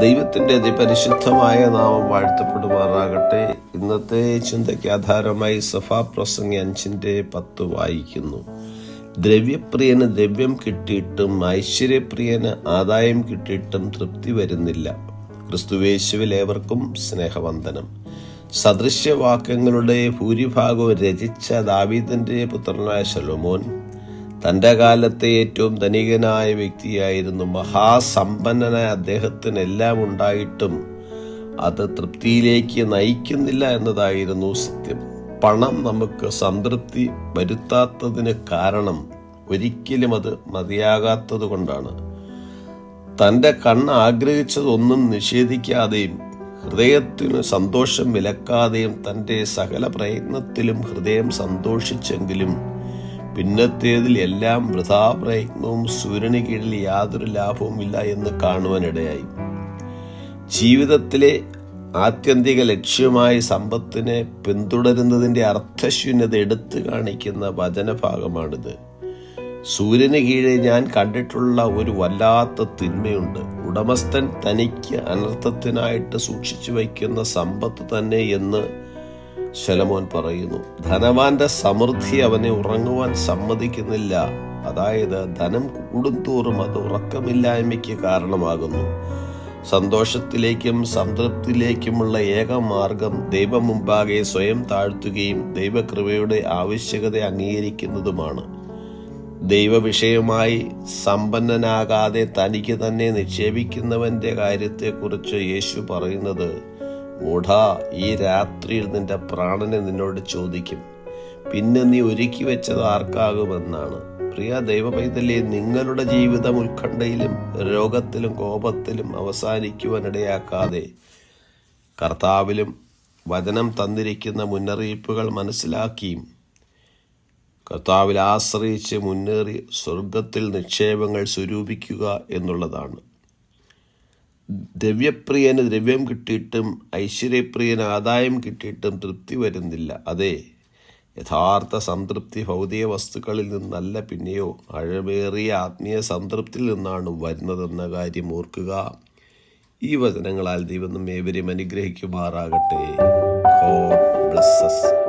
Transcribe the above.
ദൈവത്തിന്റെ അതിപരിശുദ്ധമായ നാമം വാഴ്ത്തപ്പെടുമാറാകട്ടെ. ഇന്നത്തെ ചിന്തയ്ക്ക് ആധാരമായി സഫാ പ്രസംഗി അഞ്ചിന്റെ പത്ത് വായിക്കുന്നു. ദ്രവ്യപ്രിയന് ദ്രവ്യം കിട്ടിയിട്ടും ഐശ്വര്യപ്രിയന് ആദായം കിട്ടിയിട്ടും തൃപ്തി വരുന്നില്ല. ക്രിസ്തുവേശുവിൽ ഏവർക്കും സ്നേഹവന്ദനം. സദൃശ്യവാക്യങ്ങളുടെ ഭൂരിഭാഗവും രചിച്ച ദാവീദിന്റെ പുത്രനായ ശലോമോൻ തന്റെ കാലത്തെ ഏറ്റവും ധനികനായ വ്യക്തിയായിരുന്നു മഹാസമ്പന്നനായ അദ്ദേഹത്തിന് എല്ലാം ഉണ്ടായിട്ടും അത് തൃപ്തിയിലേക്ക് നയിക്കുന്നില്ല എന്നതായിരുന്നു സത്യം. പണം നമുക്ക് സംതൃപ്തി വരുത്താത്തതിന് കാരണം ഒരിക്കലും അത് മതിയാകാത്തത് കൊണ്ടാണ്. തന്റെ കണ്ണ് ആഗ്രഹിച്ചതൊന്നും നിഷേധിക്കാതെയും ഹൃദയത്തിന് സന്തോഷം വിലക്കാതെയും തന്റെ സകല പ്രയത്നത്തിലും ഹൃദയം സന്തോഷിച്ചെങ്കിലും പിന്നത്തേതിൽ എല്ലാം വൃഥാപ്രയത്നവും സൂര്യന് കീഴിൽ യാതൊരു ലാഭവും ഇല്ല എന്ന് കാണുവാനിടയായി. ജീവിതത്തിലെ ആത്യന്തിക ലക്ഷ്യമായി സമ്പത്തിനെ പിന്തുടരുന്നതിന്റെ അർത്ഥശൂന്യത എടുത്തു കാണിക്കുന്ന വചനഭാഗമാണിത്. സൂര്യന് കീഴെ ഞാൻ കണ്ടിട്ടുള്ള ഒരു വല്ലാത്ത തിന്മയുണ്ട്. ഉടമസ്ഥൻ തനിക്ക് അനർത്ഥത്തിനായിട്ട് സൂക്ഷിച്ചു വയ്ക്കുന്ന സമ്പത്ത് തന്നെ എന്ന് ശലമോൻ പറയുന്നു ധനവാന്റെ സമൃദ്ധി അവനെ ഉറങ്ങുവാൻ സമ്മതിക്കുന്നില്ല. അതായത് ധനം കൂടുന്തോറും അത് ഉറക്കമില്ലായ്മയ്ക്ക് കാരണമാകുന്നു. സന്തോഷത്തിലേക്കും സംതൃപ്തിയിലേക്കുമുള്ള ഏക മാർഗം ദൈവം മുമ്പാകെ സ്വയം താഴ്ത്തുകയും ദൈവകൃപയുടെ ആവശ്യകത അംഗീകരിക്കുന്നതുമാണ്. ദൈവവിഷയമായി സമ്പന്നനാകാതെ തനിക്ക് തന്നെ നിക്ഷേപിക്കുന്നവന്റെ കാര്യത്തെക്കുറിച്ച് യേശു പറയുന്നത് മൂഢ ഈ രാത്രിയിൽ നിന്റെ പ്രാണനെ നിന്നോട് ചോദിക്കും. പിന്നെ നീ ഒരുക്കി വെച്ചത് ആർക്കാകുമെന്നാണ്. പ്രിയ ദൈവപൈതലെ നിങ്ങളുടെ ജീവിതം ഉത്കണ്ഠയിലും രോഗത്തിലും കോപത്തിലും അവസാനിക്കുവാനിടയാക്കാതെ കർത്താവിലും വചനം തന്നിരിക്കുന്ന മുന്നറിയിപ്പുകൾ മനസ്സിലാക്കിയും കർത്താവിൽ ആശ്രയിച്ച് മുന്നേറി സ്വർഗത്തിൽ നിക്ഷേപങ്ങൾ സ്വരൂപിക്കുക എന്നുള്ളതാണ്. ദ്രവ്യപ്രിയന് ദ്രവ്യം കിട്ടിയിട്ടും ഐശ്വര്യപ്രിയന് ആദായം കിട്ടിയിട്ടും തൃപ്തി വരുന്നില്ല. അതെ യഥാർത്ഥ സംതൃപ്തി ഭൗതിക വസ്തുക്കളിൽ നിന്നല്ല പിന്നെയോ അഴമേറിയ ആത്മീയ സംതൃപ്തിയിൽ നിന്നാണ് വരുന്നതെന്ന കാര്യം ഓർക്കുക. ഈ വചനങ്ങളാൽ ദൈവം ഏവരെയും അനുഗ്രഹിക്കുമാറാകട്ടെ. ബ്ലസ്സസ്